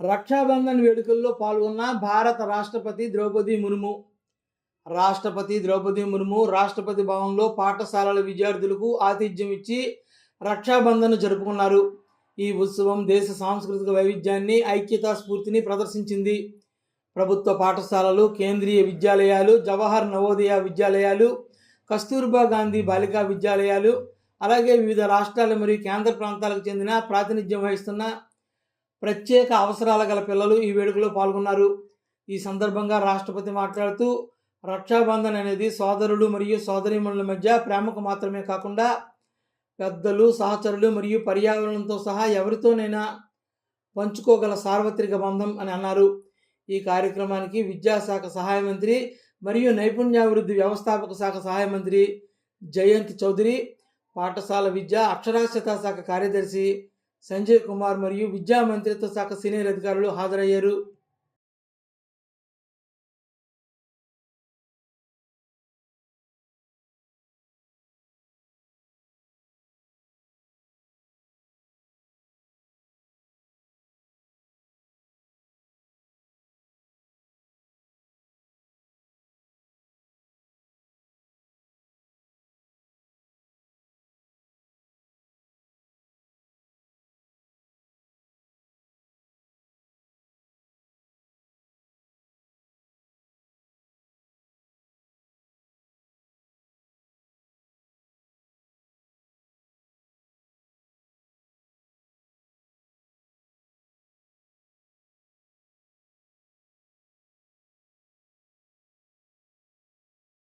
రక్షాబంధన్ వేడుకల్లో పాల్గొన్న భారత రాష్ట్రపతి ద్రౌపది ముర్ము. రాష్ట్రపతి ద్రౌపది ముర్ము రాష్ట్రపతి భవన్లో పాఠశాలల విద్యార్థులకు ఆతిథ్యం ఇచ్చి రక్షాబంధన్ జరుపుకున్నారు. ఈ ఉత్సవం దేశ సాంస్కృతిక వైవిధ్యాన్ని ఐక్యతా స్ఫూర్తిని ప్రదర్శించింది. ప్రభుత్వ పాఠశాలలు కేంద్రీయ విద్యాలయాలు జవహర్ నవోదయ విద్యాలయాలు కస్తూర్బా గాంధీ బాలికా విద్యాలయాలు అలాగే వివిధ రాష్ట్రాలు మరియు కేంద్ర ప్రాంతాలకు చెందిన ప్రాతినిధ్యం వహిస్తున్న ప్రత్యేక అవసరాల గల పిల్లలు ఈ వేడుకలో పాల్గొన్నారు. ఈ సందర్భంగా రాష్ట్రపతి మాట్లాడుతూ రక్షాబంధన్ అనేది సోదరులు మరియు సోదరీమణుల మధ్య ప్రేమకు మాత్రమే కాకుండా పెద్దలు సహచరులు మరియు పర్యావరణంతో సహా ఎవరితోనైనా పంచుకోగల సార్వత్రిక బంధం అని అన్నారు. ఈ కార్యక్రమానికి విద్యాశాఖ సహాయ మంత్రి మరియు నైపుణ్యాభివృద్ధి వ్యవస్థాపక శాఖ సహాయ మంత్రి జయంత్ చౌదరి పాఠశాల విద్య అక్షరాస్యత శాఖ కార్యదర్శి సంజయ్ కుమార్ మరియు విద్యా మంత్రిత్వ శాఖ సీనియర్ అధికారులు హాజరయ్యారు.